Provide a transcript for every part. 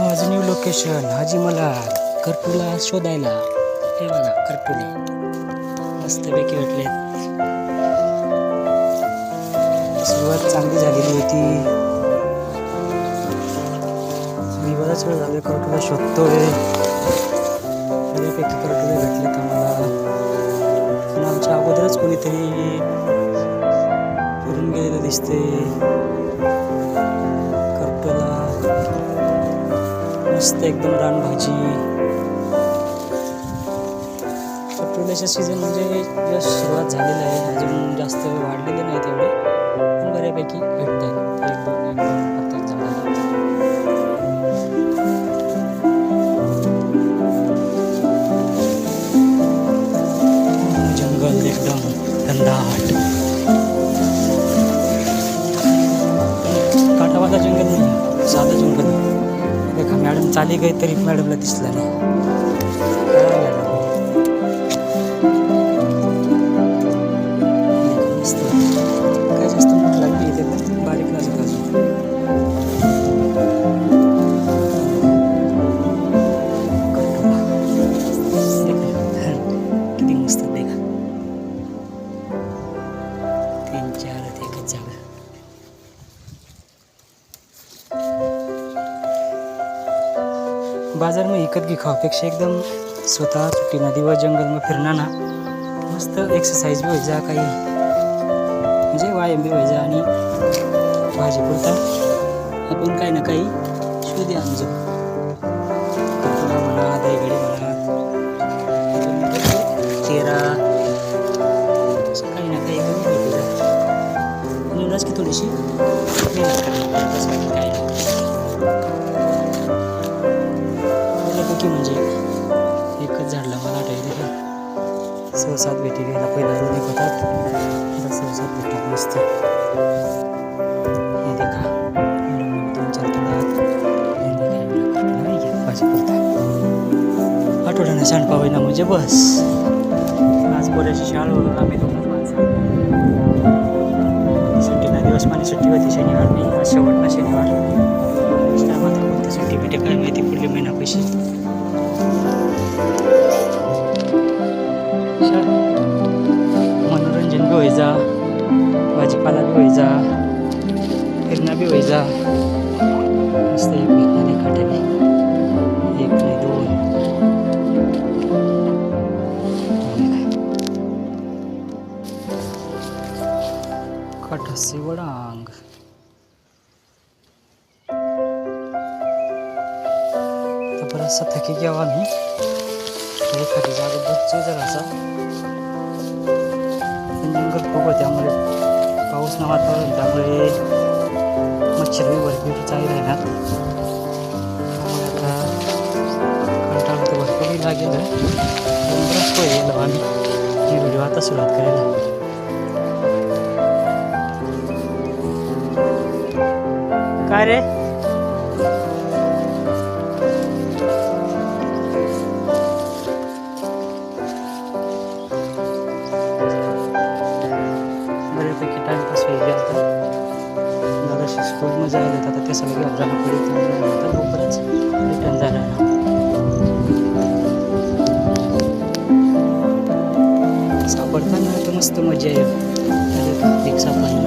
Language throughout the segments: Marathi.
आज न्यू लोकेशन हाजी मला कर्पूला शोधायला. हे बघा करटुले मस्तपैकी भेटले. सुरुवात चांगली झालेली होती. मी बराच वेळ झाले करटुला शोधतोय. बऱ्यापैकी करटुले भेटलेत आम्हाला पण आमच्या अगोदरच कोणीतरी फिरून गेलेलं दिसते मस्त एकदम रानभाजी. कटोल्याचा सीझन म्हणजे जस्ट सुरुवात झालेला आहे. अजून जास्त वाढलेले नाही तेवढे पण बऱ्यापैकी भेटत आहे एकदम एकदम खाली काहीतरी मॅडमला दिसला नाही. बाजार विकत घे खाऊपेक्षा एकदम स्वतः सुट्टी नदीवर जंगलमध्ये फिरणार ना। मस्त एक्सरसाइज बी व्हायचा हो काही म्हणजे व्यायाम बी हो व्हायचा आणि भाजी पुरता आपण काही ना काही शोधी आणजो म्हणा दहीगडी म्हणा चेहरा असं काही ना काही भेटू म्हणूनच की थोडीशी मेहनत સૌસાદ બેઠી ગયેલા કોઈ દારૂ નહીં બધા સૌસાદ બેઠી ગઈ છે એ દેખા તું ચાલતો અટોડાના શાણ પાવાના મુજબ બસ રાજકોટ છે શાળો લાંબી છઠ્ઠીના દિવસમાં છઠ્ઠી હતી શનિવારની આ છેવટના શનિવાર રસ્તામાં તો સુટ્ટી મહિના પછી व्हायचा फिरणं बी व्हायचा मस्त एक भेटणारे काठाने एक नाही दोन। काठासे वडांग। तर बराचसा थकी घ्यावा मी एखादी जागा बघतोय जरासा पण जंगल खूप आहे त्यामुळे उष्ण वातावरण त्यामुळे मच्छर भरपूर चालू राहणार. आता कंटाळा तर भरपूर लागेल पण बराच आम्ही ही व्हिडिओ आता सुरुवात करायला काय रे? दादाशी स्कूलमध्ये जायला आता ते सगळं घेऊन जाणं पुढे त्यामुळे लवकरच रिटर्न जाणार सापडताना तर मस्त मजा येईल. एक सापडणं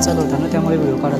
चालू होता ना त्यामुळे व्हिडिओ काढायला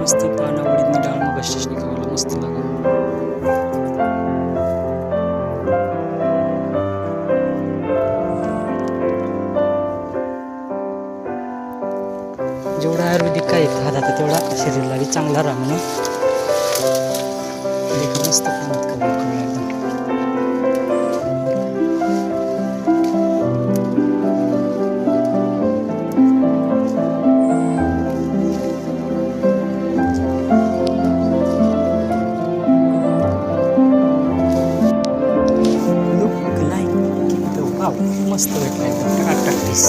मस्त पानावडीतनी म्हणजे डाळ मग अशी खावायला मस्त लागेल. जेवढा आयुर्वेदिक काय खात आता तेवढा शरीराला चांगला राहणं मस्त मस्त भेटला एकदम टकाटकीस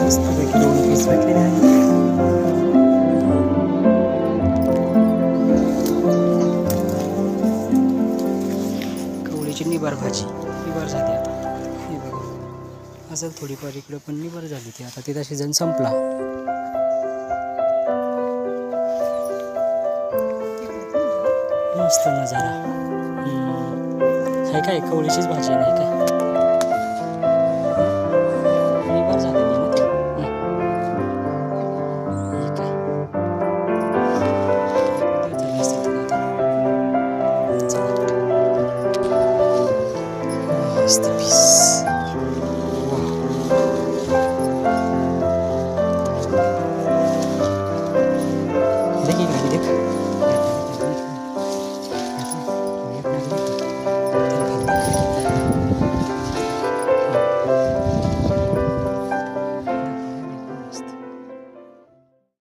मस्त पैकी दोन पीस भेटलेले आहेत. कवळीची निबार भाजी. निबार झाली आता. हे बघा. असेल थोडीफार इकडं पण निबार झाली ती. आता तिचा सीझन संपला. मस्त नजारा हम्म. काय कवळीचीच भाजी नाही काय